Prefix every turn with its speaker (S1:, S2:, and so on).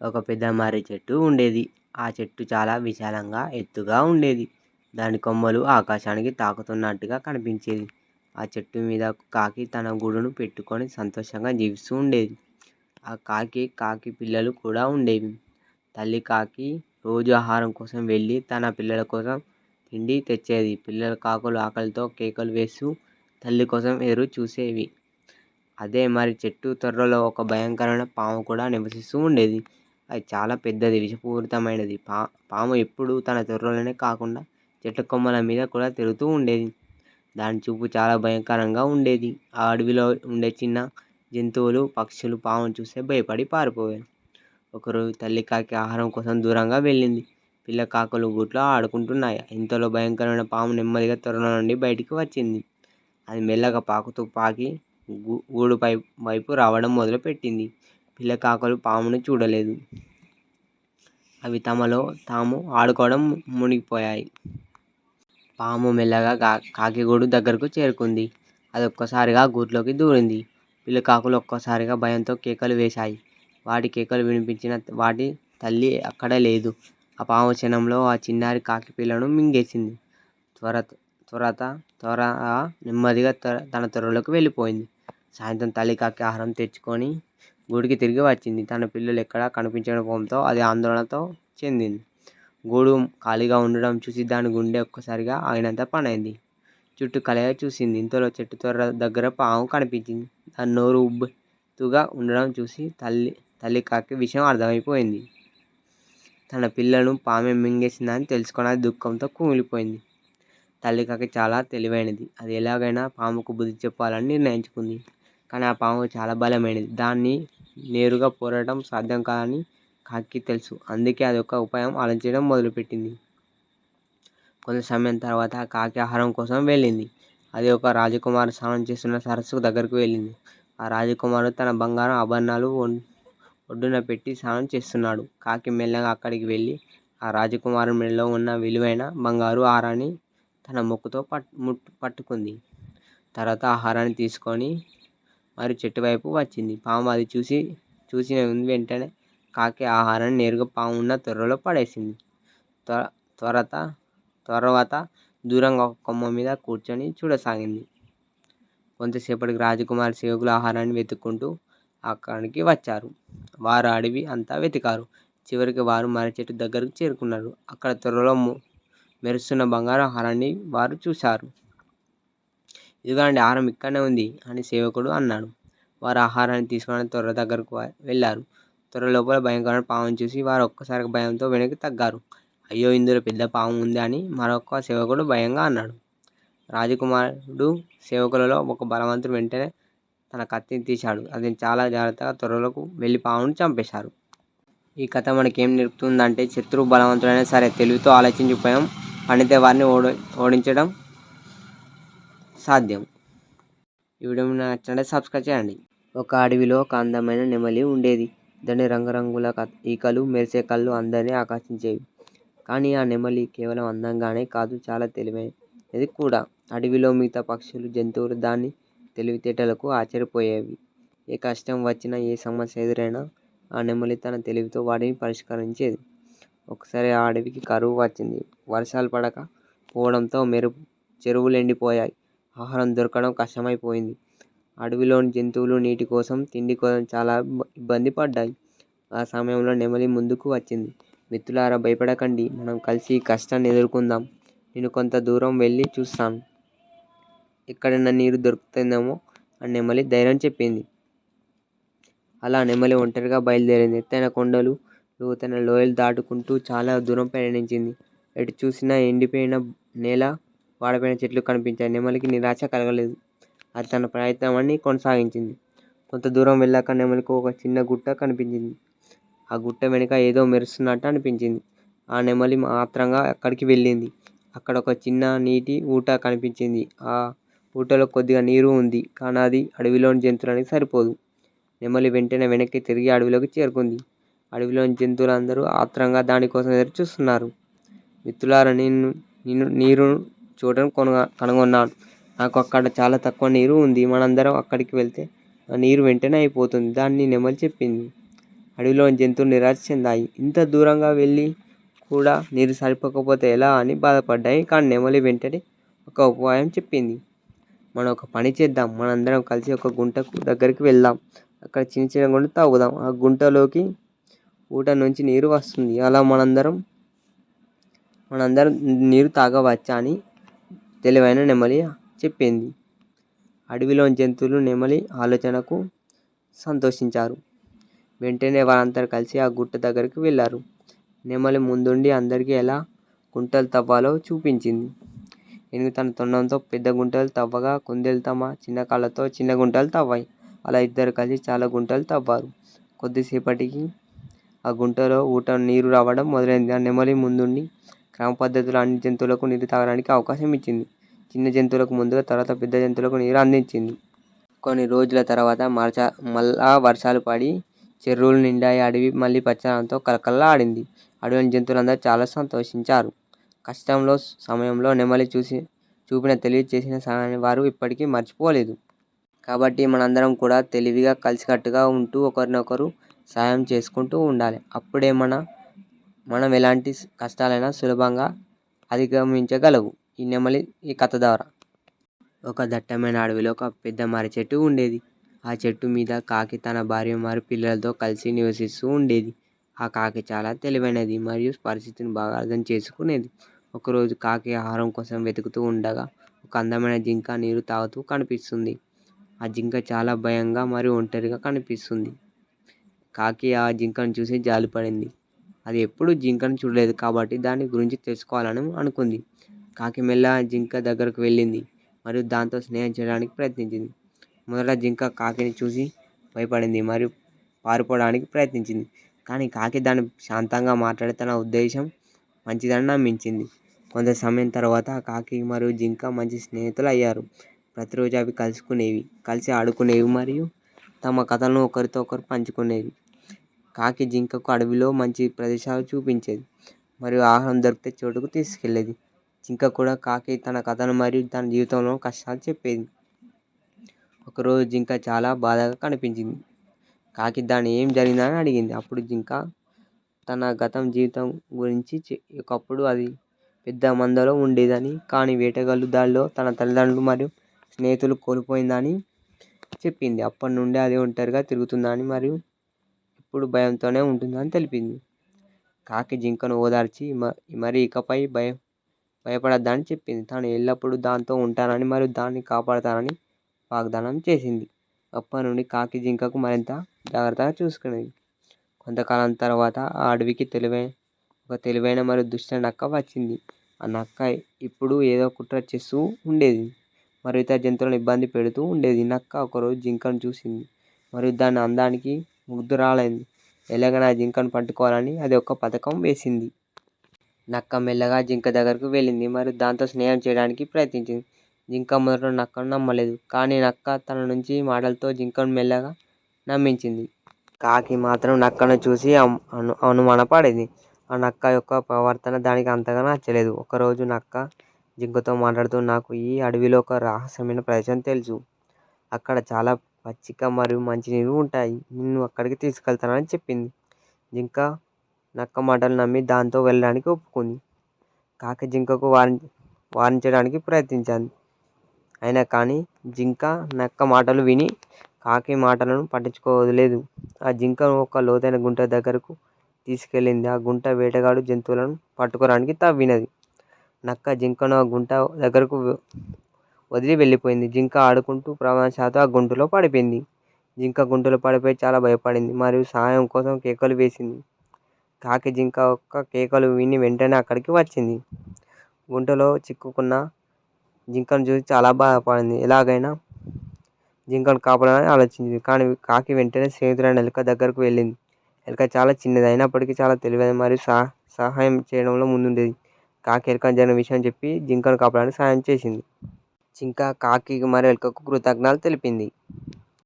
S1: ఒక పెద్ద మర్రి చెట్టు ఉండేది. ఆ చెట్టు చాలా విశాలంగా ఎత్తుగా ఉండేది. దాని కొమ్మలు ఆకాశానికి తాకుతున్నట్టుగా కనిపించేది. ఆ చెట్టు మీద కాకి తన గూడును పెట్టుకొని సంతోషంగా జీవిస్తూ ఉండేది. ఆ కాకి కాకి పిల్లలు కూడా ఉండేవి. తల్లి కాకి రోజు ఆహారం కోసం వెళ్ళి తన పిల్లల కోసం తిండి తెచ్చేది. పిల్లల కాకులు ఆకలితో కేకలు వేస్తూ తల్లి కోసం ఎదురు చూసేవి. అదే మరి చెట్టు తొర్రలో ఒక భయంకరమైన పాము కూడా నివసిస్తూ ఉండేది. అది చాలా పెద్దది విషపూరితమైనది. పా పాము ఎప్పుడు తన తొర్రలోనే కాకుండా చెట్ల కొమ్మల మీద కూడా తిరుగుతూ ఉండేది. దాని చూపు చాలా భయంకరంగా ఉండేది. ఆ అడవిలో ఉండే చిన్న జంతువులు పక్షులు పామును చూస్తే భయపడి పారిపోయాయి ఒకరోజు తల్లి కాకి ఆహారం కోసం దూరంగా వెళ్ళింది. పిల్ల కాకులు గూట్లో ఆడుకుంటున్నాయి. ఇంతలో భయంకరమైన పాము నెమ్మదిగా త్వరలో నుండి బయటికి వచ్చింది. అది మెల్లగా పాకుతూ పాకి గూ గూడు పై వైపు రావడం మొదలుపెట్టింది. పిల్లకాకులు పామును చూడలేదు. అవి తమలో తాము ఆడుకోవడం మునిగిపోయాయి. పాము మెల్లగా కా కాకిగూడు దగ్గరకు చేరుకుంది. అది ఒక్కసారిగా గూట్లోకి దూరింది పిల్లకాకులు ఒక్కసారిగా భయంతో కేకలు వేశాయి. వాటి కేకలు వినిపించిన వాటి తల్లి అక్కడ లేదు. ఆ పాము క్షణంలో ఆ చిన్నారి కాకి పిల్లను మింగేసింది. త్వర త్వరత త్వరగా నెమ్మదిగా తన త్వరలోకి వెళ్ళిపోయింది. సాయంత్రం తల్లి కాకి ఆహారం తెచ్చుకొని గుడికి తిరిగి వచ్చింది. తన పిల్లలు ఎక్కడా కనిపించకపోవడంతో అది ఆందోళనతో చెందింది. గూడు ఖాళీగా ఉండడం చూసి దాని గుండె ఒక్కసారిగా ఆగినంత పనైంది. చుట్టూ కలయ చూసింది. ఇంతలో చెట్టు త్వర దగ్గర పాము కనిపించింది. దాని నోరు ఉబ్బుతుగా ఉండడం చూసి తల్లి తల్లి కాకి విషయం అర్థమైపోయింది. తన పిల్లను పామె మింగేసిందని తెలుసుకున్న దుఃఖంతో కుమిలిపోయింది తల్లి కాకి చాలా తెలివైనది. అది ఎలాగైనా పాముకు బుద్ధి చెప్పాలని నిర్ణయించుకుంది. కానీ ఆ పాము చాలా బలమైనది. దాన్ని నేరుగా పోరాటం సాధ్యం కాదని కాకి తెలుసు. అందుకే అది ఒక ఉపాయం ఆలోచించడం మొదలుపెట్టింది. కొంత సమయం తర్వాత కాకి ఆహారం కోసం వెళ్ళింది. అది ఒక రాజకుమారు స్నానం చేస్తున్న సరస్సు దగ్గరకు వెళ్ళింది. ఆ రాజకుమారుడు తన బంగారం ఆభరణాలు ఒడ్డున పెట్టి స్నానం చేస్తున్నాడు. కాకి మెల్లగా అక్కడికి వెళ్ళి ఆ రాజకుమారు మెడలో ఉన్న విలువైన బంగారు ఆహారాన్ని తన ముక్కుతో పట్ ముట్టు పట్టుకుంది. తర్వాత ఆహారాన్ని తీసుకొని మరి చెట్టు వైపు వచ్చింది. పాము అది చూసి చూసిన వెంటనే కాకి ఆహారాన్ని నేరుగా పాము ఉన్న తొర్రలో పడేసింది. త్వర త్వరత తర్వాత దూరంగా ఒక కొమ్మ మీద కూర్చొని చూడసాగింది. కొంతసేపటికి రాజకుమారి సేవకులు ఆహారాన్ని వెతుక్కుంటూ అక్కడికి వచ్చారు. వారు అడవి అంతా వెతికారు. చివరికి వారు మర్రి చెట్టు దగ్గరకు చేరుకున్నారు. అక్కడ త్వరలో మెరుస్తున్న బంగారు ఆహారాన్ని వారు చూశారు. ఇదిగోండి ఆహారం ఇక్కడనే ఉంది అని సేవకుడు అన్నాడు. వారు ఆహారాన్ని తీసుకొని తొర్ర దగ్గరకు వెళ్ళారు. తొర్ర లోపల భయంకరమైన పామును చూసి వారు ఒక్కసారిగా భయంతో వెనక్కి తగ్గారు. అయ్యో ఇందులో పెద్ద పాము ఉంది అని మరొక సేవకుడు భయంగా అన్నాడు. రాజకుమారుడు సేవకులలో ఒక బలవంతుడు వెంటనే తన కత్తిని తీశాడు. అది చాలా జాగ్రత్తగా తొర్రలోకి వెళ్ళి పామును చంపేశారు. ఈ కథ మనకి ఏం నేర్పుతుందంటే శత్రువు బలవంతుడైనా సరే తెలివితో ఆలోచించి ఉపాయం పన్నితే వారిని ఓడి ఓడించడం సాధ్యం. ఈ వీడియో నచ్చినట్టే సబ్స్క్రైబ్ చేయండి. ఒక అడవిలో ఒక అందమైన నెమలి ఉండేది. దాని రంగురంగుల ఈకలు మెరిసే కళ్ళు అందరినీ ఆకర్షించేవి. కానీ ఆ నెమలి కేవలం అందంగానే కాదు చాలా తెలివైనది కూడా. అడవిలో మిగతా పక్షులు జంతువులు దాని తెలివితేటలకు ఆశ్చర్యపోయేవి. ఏ కష్టం వచ్చినా ఏ సమస్య ఎదురైనా ఆ నెమలి తన తెలివితో వాటిని పరిష్కరించేది. ఒకసారి ఆ అడవికి కరువు వచ్చింది. వర్షాలు పడక పోవడంతో మెరు చెరువులు ఎండిపోయాయి. ఆహారం దొరకడం కష్టమైపోయింది. అడవిలోని జంతువులు నీటి కోసం తిండి కోసం చాలా ఇబ్బంది పడ్డాయి. ఆ సమయంలో నెమలి ముందుకు వచ్చింది. మిత్రులారా భయపడకండి. మనం కలిసి ఈ కష్టాన్ని ఎదుర్కొందాం. నేను కొంత దూరం వెళ్ళి చూస్తాను. ఎక్కడైనా నీరు దొరుకుతుందేమో అని నెమలి ధైర్యం చెప్పింది. అలా నెమలి ఒంటరిగా బయలుదేరింది. ఎత్తైన కొండలు లోతైన లోయలు దాటుకుంటూ చాలా దూరం ప్రయాణించింది. ఎటు చూసినా ఎండిపోయిన నేల వాడిపోయిన చెట్లు కనిపించాయి. నెమలికి నిరాశ కలగలేదు. అది తన ప్రయత్నాన్ని కొనసాగించింది. కొంత దూరం వెళ్ళాక నెమలికి ఒక చిన్న గుట్ట కనిపించింది. ఆ గుట్ట వెనుక ఏదో మెరుస్తున్నట్టు అనిపించింది. ఆ నెమలి ఆత్రంగా అక్కడికి వెళ్ళింది. అక్కడ ఒక చిన్న నీటి ఊట కనిపించింది. ఆ ఊటలో కొద్దిగా నీరు ఉంది. కానీ అది అడవిలోని జంతువులకి సరిపోదు. నెమలి వెంటనే వెనక్కి తిరిగి అడవిలోకి చేరుకుంది. అడవిలోని జంతువులందరూ ఆత్రంగా దానికోసం ఎదురు చూస్తున్నారు మిత్రులారా నేను నేను నీరు చోటను కొనుగ కనుగొన్నాను. నాకు అక్కడ చాలా తక్కువ నీరు ఉంది. మనందరం అక్కడికి వెళ్తే ఆ నీరు వెంటనే అయిపోతుంది. దాన్ని నెమలి చెప్పింది. అడవిలోని జంతువులు నిరాశ చెందాయి. ఇంత దూరంగా వెళ్ళి కూడా నీరు సరిపోకపోతే ఎలా అని బాధపడ్డాయి. కానీ నెమలి వెంటనే ఒక ఉపాయం చెప్పింది. మనం ఒక పని చేద్దాం. మనందరం కలిసి ఒక గుంటకు దగ్గరికి వెళ్దాం. అక్కడ చిన్న చిన్న గుంట తాగుదాం. ఆ గుంటలోకి ఊట నుంచి నీరు వస్తుంది. అలా మనందరం మనందరం నీరు తాగవచ్చా అని తెలివైన నెమలి చెప్పింది. అడవిలోని జంతువులు నెమలి ఆలోచనకు సంతోషించారు. వెంటనే వారందరూ కలిసి ఆ గుట్ట దగ్గరికి వెళ్ళారు. నెమలి ముందుండి అందరికీ ఎలా గుంటలు తవ్వాలో చూపించింది. ఏనుగు తన తొండంతో పెద్ద గుంటలు తవ్వగా కుందేలు తమ చిన్న కాళ్ళతో చిన్న గుంటలు తవ్వాయి. అలా ఇద్దరు కలిసి చాలా గుంటలు తవ్వారు. కొద్దిసేపటికి ఆ గుంటలో ఊట నీరు రావడం మొదలైంది. ఆ నెమలి ముందుండి క్రమ పద్ధతిలో అన్ని జంతువులకు నీరు తాగడానికి అవకాశం ఇచ్చింది. చిన్న జంతువులకు ముందుగా తర్వాత పెద్ద జంతువులకు నీరు అందించింది. కొన్ని రోజుల తర్వాత మరచ మళ్ళా వర్షాలు పడి చెరువులు నిండాయి. అడవి మళ్ళీ పచ్చదనంతో కలకల్లాడింది అడవిని జంతువులందరూ చాలా సంతోషించారు. కష్టంలో సమయంలో నెమలి చూసి చూపిన తెలివి చేసిన సహాయాన్ని వారు ఇప్పటికీ మర్చిపోలేదు. కాబట్టి మనందరం కూడా తెలివిగా కలిసికట్టుగా ఉంటూ ఒకరినొకరు సహాయం చేసుకుంటూ ఉండాలి. అప్పుడే మన మనం ఎలాంటి కష్టాలైనా సులభంగా అధిగమించగలవు. ఈ నెమలి ఈ కథ ద్వారా. ఒక దట్టమైన అడవిలో ఒక పెద్ద మర్రి చెట్టు ఉండేది. ఆ చెట్టు మీద కాకి తన భార్య మరియు పిల్లలతో కలిసి నివసిస్తూ ఉండేది. ఆ కాకి చాలా తెలివైనది మరియు పరిస్థితిని బాగా అర్థం చేసుకునేది. ఒకరోజు కాకి ఆహారం కోసం వెతుకుతూ ఉండగా ఒక అందమైన జింక నీరు తాగుతూ కనిపిస్తుంది. ఆ జింక చాలా భయంగా మరియు ఒంటరిగా కనిపిస్తుంది. కాకి ఆ జింకను చూసి జాలిపడింది. అది ఎప్పుడూ జింకను చూడలేదు కాబట్టి దాని గురించి తెలుసుకోవాలని అనుకుంది. కాకి మెల్లగా జింక దగ్గరకు వెళ్ళింది మరియు దాంతో స్నేహం చేయడానికి ప్రయత్నించింది. మొదట జింక కాకిని చూసి భయపడింది మరియు పారిపోవడానికి ప్రయత్నించింది. కానీ కాకి దాన్ని శాంతంగా మాట్లాడి తన ఉద్దేశం మంచిదని నమ్మించింది. కొంత సమయం తర్వాత కాకి మరియు జింక మంచి స్నేహితులు అయ్యారు. ప్రతిరోజు అవి కలుసుకునేవి కలిసి ఆడుకునేవి మరియు తమ కథలను ఒకరితో ఒకరు పంచుకునేవి. కాకి జింకకు అడవిలో మంచి ప్రదేశాలు చూపించేది. మరియు ఆహారం దొరికితే చోటుకు తీసుకెళ్ళేది జింక కూడా కాకి తన కథను మరియు తన జీవితంలో కష్టాలు చెప్పేది. ఒకరోజు జింక చాలా బాధగా కనిపించింది. కాకి దాని ఏం జరిగిందని అడిగింది. అప్పుడు జింక తన గతం జీవితం గురించి ఒకప్పుడు అది పెద్ద మందలో ఉండేదని కానీ వేటగాళ్ళు దానిలో తన తల్లిదండ్రులు మరియు స్నేహితులు కోల్పోయిందని చెప్పింది. అప్పటి నుండి అది ఒంటరిగా తిరుగుతుందని మరియు ఇప్పుడు భయంతోనే ఉంటుందని తెలిపింది. కాకి జింకను ఓదార్చి మరి ఇకపై భయం భయపడొద్దని చెప్పింది. తాను ఎల్లప్పుడూ దాంతో ఉంటానని మరియు దాన్ని కాపాడతానని వాగ్దానం చేసింది. అప్పటి నుండి కాకి జింకకు మరింత జాగ్రత్తగా చూసుకునేది. కొంతకాలం తర్వాత ఆ అడవికి తెలివైన ఒక తెలివైన మరియు దుష్ట నక్క వచ్చింది. ఆ నక్క ఇప్పుడు ఏదో కుట్ర చేస్తూ ఉండేది. మరియు ఇతర జంతువులను ఇబ్బంది పెడుతూ ఉండేది. నక్క ఒకరోజు జింకను చూసింది. మరియు దాని అందానికి ముగ్ధురాలైంది ఎలాగైనా జింకను పట్టుకోవాలని అది ఒక పథకం వేసింది. నక్క మెల్లగా జింక దగ్గరకు వెళ్ళింది. మరియు దాంతో స్నేహం చేయడానికి ప్రయత్నించింది. జింక మొదట నక్కను నమ్మలేదు. కానీ నక్క తన నుంచి మాటలతో జింకను మెల్లగా నమ్మించింది. కాకి మాత్రం నక్కను చూసి అను అనుమానపడేది. ఆ నక్క యొక్క ప్రవర్తన దానికి అంతగా నచ్చలేదు. ఒకరోజు నక్క జింకతో మాట్లాడుతూ నాకు ఈ అడవిలో ఒక రహస్యమైన ప్రదేశం తెలుసు. అక్కడ చాలా పచ్చిక మరియు మంచినీరు ఉంటాయి. నిన్ను అక్కడికి తీసుకెళ్తానని చెప్పింది. జింక నక్క మాటలు నమ్మి దాంతో వెళ్ళడానికి ఒప్పుకుంది. కాకి జింకకు వారి వారించడానికి ప్రయత్నించింది. అయినా కానీ జింక నక్క మాటలు విని కాకి మాటలను పట్టించుకోలేదు. ఆ జింక ఒక లోతైన గుంట దగ్గరకు తీసుకెళ్ళింది. ఆ గుంట వేటగాడు జంతువులను పట్టుకోవడానికి తవ్వినది. నక్క జింకను ఆ గుంట దగ్గరకు వదిలి వెళ్ళిపోయింది. జింక ఆడుకుంటూ ప్రమాదవశాత్తు ఆ గుంటలో పడిపోయింది. జింక గుంటలో పడిపోయి చాలా భయపడింది. మరియు సహాయం కోసం కేకలు వేసింది. కాకి జింక ఒక్క కేకలు విని వెంటనే అక్కడికి వచ్చింది. గుంటలో చిక్కుకున్న జింకను చూసి చాలా బాధపడింది. ఎలాగైనా జింకను కాపాడాలని ఆలోచించింది. కానీ కాకి వెంటనే స్నేహితుడైన ఎలుక దగ్గరకు వెళ్ళింది. ఎలుక చాలా చిన్నది అయినప్పటికీ చాలా తెలివైన మరియు సహ సహాయం చేయడంలో ముందుండేది. కాకి ఎలుక జరిగిన విషయం చెప్పి జింకను కాపాడడానికి సహాయం చేసింది. జింక కాకి మరియు కృతజ్ఞతలు తెలిపింది.